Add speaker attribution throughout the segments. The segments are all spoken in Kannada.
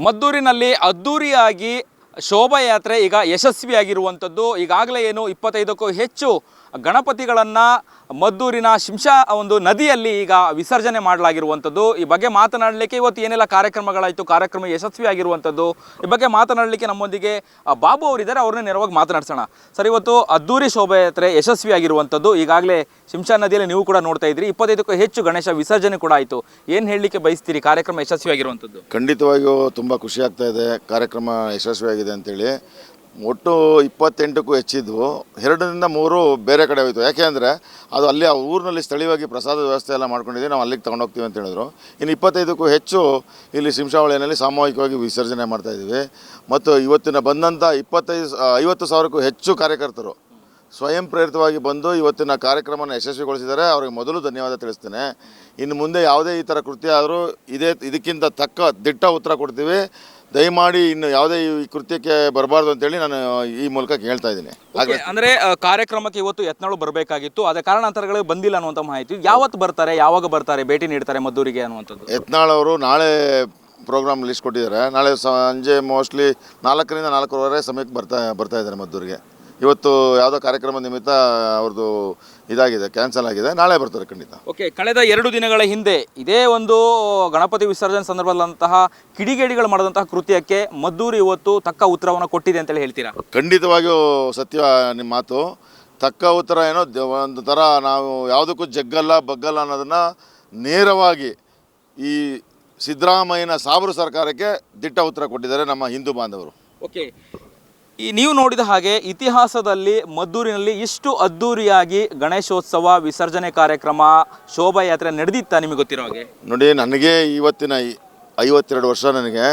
Speaker 1: ಮದ್ದೂರಿನಲ್ಲಿ ಅದ್ದೂರಿಯಾಗಿ ಶೋಭಾಯಾತ್ರೆ ಈಗ ಯಶಸ್ವಿಯಾಗಿರುವಂಥದ್ದು. ಈಗಾಗಲೇ ಏನು ಇಪ್ಪತ್ತೈದಕ್ಕೂ ಹೆಚ್ಚು ಗಣಪತಿಗಳನ್ನು ಮದ್ದೂರಿನ ಶಿಂಷಾ ಒಂದು ನದಿಯಲ್ಲಿ ಈಗ ವಿಸರ್ಜನೆ ಮಾಡಲಾಗಿರುವಂಥದ್ದು. ಈ ಬಗ್ಗೆ ಮಾತನಾಡಲಿಕ್ಕೆ ಇವತ್ತು ಏನೆಲ್ಲ ಕಾರ್ಯಕ್ರಮಗಳಾಯಿತು, ಕಾರ್ಯಕ್ರಮ ಯಶಸ್ವಿಯಾಗಿರುವಂಥದ್ದು, ಈ ಬಗ್ಗೆ ಮಾತನಾಡಲಿಕ್ಕೆ ನಮ್ಮೊಂದಿಗೆ ಬಾಬು ಅವರಿದ್ದಾರೆ, ಅವ್ರನ್ನ ನೇರವಾಗಿ ಮಾತನಾಡ್ಸೋಣ. ಸರ್, ಇವತ್ತು ಅದ್ದೂರಿ ಶೋಭಾಯಾತ್ರೆ ಯಶಸ್ವಿಯಾಗಿರುವಂಥದ್ದು. ಈಗಾಗಲೇ ಶಿಂಷಾ ನದಿಯಲ್ಲಿ ನೀವು ಕೂಡ ನೋಡ್ತಾ ಇದ್ರಿ. ಇಪ್ಪತ್ತೈದಕ್ಕೂ ಹೆಚ್ಚು ಗಣೇಶ ವಿಸರ್ಜನೆ ಕೂಡ ಆಯಿತು. ಏನು ಹೇಳಲಿಕ್ಕೆ ಬಯಸ್ತೀರಿ ಕಾರ್ಯಕ್ರಮ ಯಶಸ್ವಿಯಾಗಿರುವಂಥದ್ದು?
Speaker 2: ಖಂಡಿತವಾಗಿಯೂ ತುಂಬ ಖುಷಿಯಾಗ್ತಾ ಇದೆ. ಕಾರ್ಯಕ್ರಮ ಯಶಸ್ವಿಯಾಗಿದೆ ಅಂತೇಳಿ. ಒಟ್ಟು ಇಪ್ಪತ್ತೆಂಟಕ್ಕೂ ಹೆಚ್ಚಿದ್ವು ಎರಡರಿಂದ ಮೂರು ಬೇರೆ ಕಡೆ ಹೋಯಿತು. ಯಾಕೆ ಅಂದರೆ, ಅದು ಅಲ್ಲಿ ಆ ಊರಿನಲ್ಲಿ ಸ್ಥಳೀಯವಾಗಿ ಪ್ರಸಾದ ವ್ಯವಸ್ಥೆ ಎಲ್ಲ ಮಾಡ್ಕೊಂಡಿದ್ದೀವಿ, ನಾವು ಅಲ್ಲಿಗೆ ತೊಗೊಂಡೋಗ್ತೀವಿ ಅಂತ ಹೇಳಿದ್ರು. ಇನ್ನು ಇಪ್ಪತ್ತೈದಕ್ಕೂ ಹೆಚ್ಚು ಇಲ್ಲಿ ಶಿಂಷಾವಳಿಯಲ್ಲಿ ಸಾಮೂಹಿಕವಾಗಿ ವಿಸರ್ಜನೆ ಮಾಡ್ತಾಯಿದ್ದೀವಿ ಮತ್ತು ಇವತ್ತಿನ ಬಂದಂಥ ಇಪ್ಪತ್ತೈದು ಐವತ್ತು ಸಾವಿರಕ್ಕೂ ಹೆಚ್ಚು ಕಾರ್ಯಕರ್ತರು ಸ್ವಯಂ ಪ್ರೇರಿತವಾಗಿ ಬಂದು ಇವತ್ತಿನ ಕಾರ್ಯಕ್ರಮವನ್ನು ಯಶಸ್ವಿಗೊಳಿಸಿದ್ದಾರೆ. ಅವರಿಗೆ ಮೊದಲು ಧನ್ಯವಾದ ತಿಳಿಸ್ತೇನೆ. ಇನ್ನು ಮುಂದೆ ಯಾವುದೇ ಈ ಥರ ಕೃತ್ಯ ಆದರೂ ಇದೇ, ಇದಕ್ಕಿಂತ ತಕ್ಕ ದಿಟ್ಟ ಉತ್ತರ ಕೊಡ್ತೀವಿ. ದಯಮಾಡಿ ಇನ್ನು ಯಾವುದೇ ಈ ಕೃತ್ಯಕ್ಕೆ ಬರಬಾರ್ದು ಅಂತೇಳಿ ನಾನು ಈ ಮೂಲಕ ಕೇಳ್ತಾ ಇದ್ದೀನಿ.
Speaker 1: ಹಾಗೆ ಅಂದ್ರೆ ಆ, ಕಾರ್ಯಕ್ರಮಕ್ಕೆ ಇವತ್ತು ಯತ್ನಾಳು ಬರಬೇಕಾಗಿತ್ತು. ಅದೇ ಕಾರಣಾಂತರಗಳಿಗೆ ಬಂದಿಲ್ಲ ಅನ್ನುವಂಥ ಮಾಹಿತಿ. ಯಾವತ್ತು ಬರ್ತಾರೆ ಯಾವಾಗ ಬರ್ತಾರೆ ಭೇಟಿ ನೀಡ್ತಾರೆ ಮದ್ದೂರಿಗೆ ಅನ್ನುವಂಥದ್ದು?
Speaker 2: ಯತ್ನಾಳ್ ಅವರು ನಾಳೆ ಪ್ರೋಗ್ರಾಮ್ ಲಿಸ್ಟ್ ಕೊಟ್ಟಿದ್ದಾರೆ. ನಾಳೆ ಸಂಜೆ ಮೋಸ್ಟ್ಲಿ ನಾಲ್ಕರಿಂದ ನಾಲ್ಕೂವರೆ ಸಮಯಕ್ಕೆ ಬರ್ತಾ ಬರ್ತಾ ಇದ್ದಾರೆ ಮದ್ದೂರಿಗೆ. ಇವತ್ತು ಯಾವುದೋ ಕಾರ್ಯಕ್ರಮ ನಿಮಿತ್ತ ಅವ್ರದ್ದು ಇದಾಗಿದೆ ಕ್ಯಾನ್ಸಲ್ ಆಗಿದೆ. ನಾಳೆ ಬರ್ತಾರೆ ಖಂಡಿತ.
Speaker 1: ಓಕೆ ಕಳೆದ ಎರಡು ದಿನಗಳ ಹಿಂದೆ ಇದೇ ಒಂದು ಗಣಪತಿ ವಿಸರ್ಜನೆ ಸಂದರ್ಭದಲ್ಲಂತಹ ಕಿಡಿಗೇಡಿಗಳು ಮಾಡಿದಂತಹ ಕೃತ್ಯಕ್ಕೆ ಮದ್ದೂರು ಇವತ್ತು ತಕ್ಕ ಉತ್ತರವನ್ನು ಕೊಟ್ಟಿದೆ ಅಂತೇಳಿ ಹೇಳ್ತೀರಾ?
Speaker 2: ಖಂಡಿತವಾಗಿಯೂ ಸತ್ಯ ನಿಮ್ಮ ಮಾತು. ತಕ್ಕ ಉತ್ತರ ಏನೋ ದ- ಒಂದು ಥರ ನಾವು ಯಾವುದಕ್ಕೂ ಜಗ್ಗಲ್ಲ ಬಗ್ಗಲ್ಲ ಅನ್ನೋದನ್ನು ನೇರವಾಗಿ ಈ ಸಿದ್ದರಾಮಯ್ಯನ ಸಾಬರು ಸರ್ಕಾರಕ್ಕೆ ದಿಟ್ಟ ಉತ್ತರ ಕೊಟ್ಟಿದ್ದಾರೆ ನಮ್ಮ ಹಿಂದೂ ಬಾಂಧವರು.
Speaker 1: ಓಕೆ ಈ ನೀವು ನೋಡಿದ ಹಾಗೆ ಇತಿಹಾಸದಲ್ಲಿ ಮದ್ದೂರಿನಲ್ಲಿ ಇಷ್ಟು ಅದ್ದೂರಿಯಾಗಿ ಗಣೇಶೋತ್ಸವ ವಿಸರ್ಜನೆ ಕಾರ್ಯಕ್ರಮ ಶೋಭಾಯಾತ್ರೆ ನಡೆದಿತ್ತ ನಿಮಗೆ ಗೊತ್ತಿರೋ ಹಾಗೆ?
Speaker 2: ನೋಡಿ, ನನಗೆ ಇವತ್ತಿನ ಐವತ್ತೆರಡು ವರ್ಷ ನನಗೆ.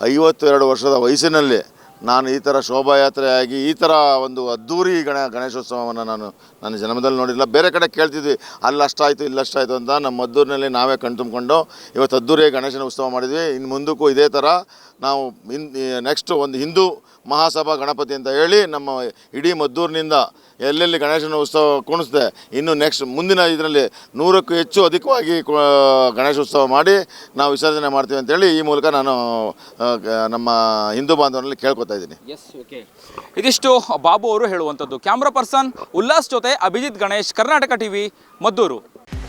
Speaker 2: ಐವತ್ತೆರಡು ವರ್ಷದ ವಯಸ್ಸಿನಲ್ಲಿ ನಾನು ಈ ಥರ ಶೋಭಾಯಾತ್ರೆಯಾಗಿ ಈ ಥರ ಒಂದು ಅದ್ದೂರಿ ಗಣ ಗಣೇಶೋತ್ಸವವನ್ನು ನಾನು ನನ್ನ ಜನ್ಮದಲ್ಲಿ ನೋಡಿಲ್ಲ. ಬೇರೆ ಕಡೆ ಕೇಳ್ತಿದ್ವಿ, ಅಲ್ಲಿ ಅಷ್ಟಾಯಿತು, ಇಲ್ಲಿ ಅಷ್ಟಾಯಿತು ಅಂತ. ನಮ್ಮ ಮದ್ದೂರಿನಲ್ಲಿ ನಾವೇ ಕಣ್ತುಂಬ್ಕೊಂಡು ಇವತ್ತು ಅದ್ದೂರಿ ಗಣೇಶನ ಉತ್ಸವ ಮಾಡಿದ್ವಿ. ಇನ್ನು ಮುಂದಕ್ಕೂ ಇದೇ ಥರ ನಾವು ಇನ್ ನೆಕ್ಸ್ಟ್ ಒಂದು ಹಿಂದೂ ಮಹಾಸಭಾ ಗಣಪತಿ ಅಂತ ಹೇಳಿ ನಮ್ಮ ಇಡೀ ಮದ್ದೂರಿನಿಂದ ಎಲ್ಲೆಲ್ಲಿ ಗಣೇಶನ ಉತ್ಸವ ಕುಣಿಸ್ದೆ, ಇನ್ನು ನೆಕ್ಸ್ಟ್ ಮುಂದಿನ ಇದರಲ್ಲಿ ನೂರಕ್ಕೂ ಹೆಚ್ಚು ಅಧಿಕವಾಗಿ ಗಣೇಶ ಉತ್ಸವ ಮಾಡಿ ನಾವು ವಿಸರ್ಜನೆ ಮಾಡ್ತೀವಿ ಅಂತೇಳಿ ಈ ಮೂಲಕ ನಾನು ನಮ್ಮ ಹಿಂದೂ ಬಾಂಧವರಲ್ಲಿ ಕೇಳ್ಕೊತಾ ಇದ್ದೀನಿ.
Speaker 1: ಎಸ್ ಓಕೆ ಇದಿಷ್ಟು ಬಾಬು ಅವರು ಹೇಳುವಂಥದ್ದು. ಕ್ಯಾಮ್ರಾ ಪರ್ಸನ್ ಉಲ್ಲಾಸ್ ಜೊತೆ ಅಭಿಜಿತ್ ಗಣೇಶ್, ಕರ್ನಾಟಕ ಟಿವಿ ಮದ್ದೂರು.